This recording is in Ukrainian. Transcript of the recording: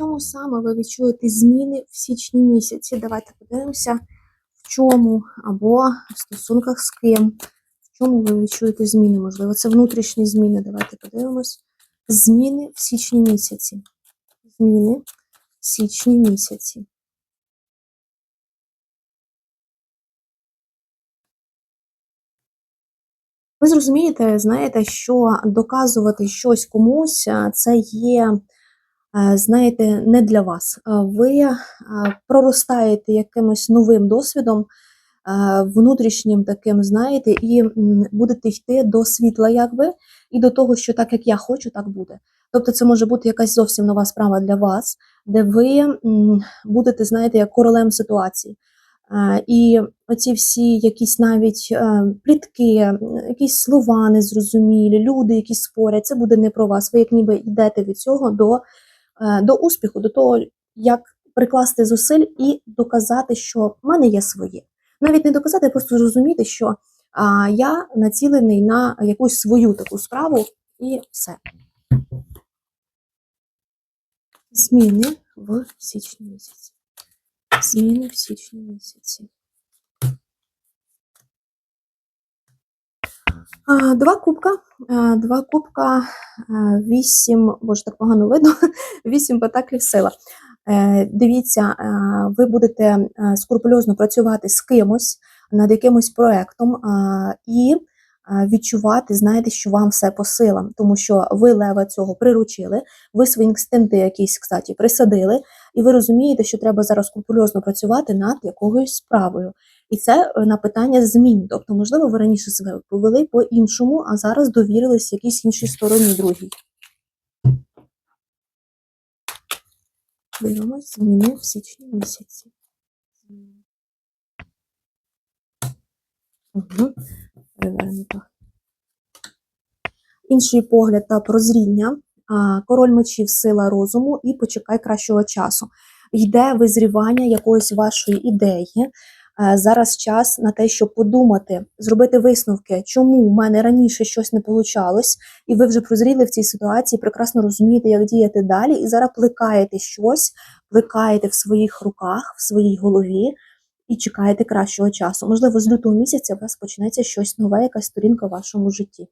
чому саме ви відчуєте зміни в січні місяці? Давайте подивимося, в чому або в стосунках з ким. В чому ви відчуєте зміни? Можливо, це внутрішні зміни. Давайте подивимось. Зміни в січні місяці. Зміни в січні місяці. Ви зрозумієте, знаєте, що доказувати щось комусь це є, знаєте, не для вас. Е, Ви е, проростаєте якимось новим досвідом, е, внутрішнім таким, знаєте, і будете йти до світла, якби, і до того, що так як я хочу, так буде. Тобто, це може бути якась зовсім нова справа для вас, де ви будете, знаєте, як королем ситуації. Е, І оці всі якісь навіть е, плітки, якісь слова незрозумілі, люди, які спорять, це буде не про вас. Ви як ніби йдете від цього до, е, до успіху, до того, як прикласти зусиль і доказати, що в мене є своє. Навіть не доказати, а просто зрозуміти, що а, я націлений на якусь свою таку справу, і все. Зміни в січні місяці. Зміни в січні місяці. Два кубка. Два кубка, вісім, боже, так погано видно, вісім пентаклів сила. Е, Дивіться, е, ви будете е, скрупульозно працювати з кимось над якимось проектом і відчувати, знаєте, що вам все по силам, тому що ви лева цього приручили, ви свої інстинкти якісь, кстати, присадили, і ви розумієте, що треба зараз скрупульозно працювати над якоюсь справою. І це е, на питання змін. Тобто, можливо, ви раніше себе повели по-іншому, а зараз довірились якійсь іншій стороні другій. Дивимось зміни в січні місяці. Перевернуто. Інший погляд та прозріння. Король мечів, сила розуму і почекай кращого часу. Йде визрівання якоїсь вашої ідеї. Е, Зараз час на те, щоб подумати, зробити висновки, чому в мене раніше щось не получалось, і ви вже прозріли в цій ситуації, прекрасно розумієте, як діяти далі, і зараз плекаєте щось, плекаєте в своїх руках, в своїй голові і чекаєте кращого часу. Можливо, з лютого місяця у вас почнеться щось нове, якась сторінка в вашому житті.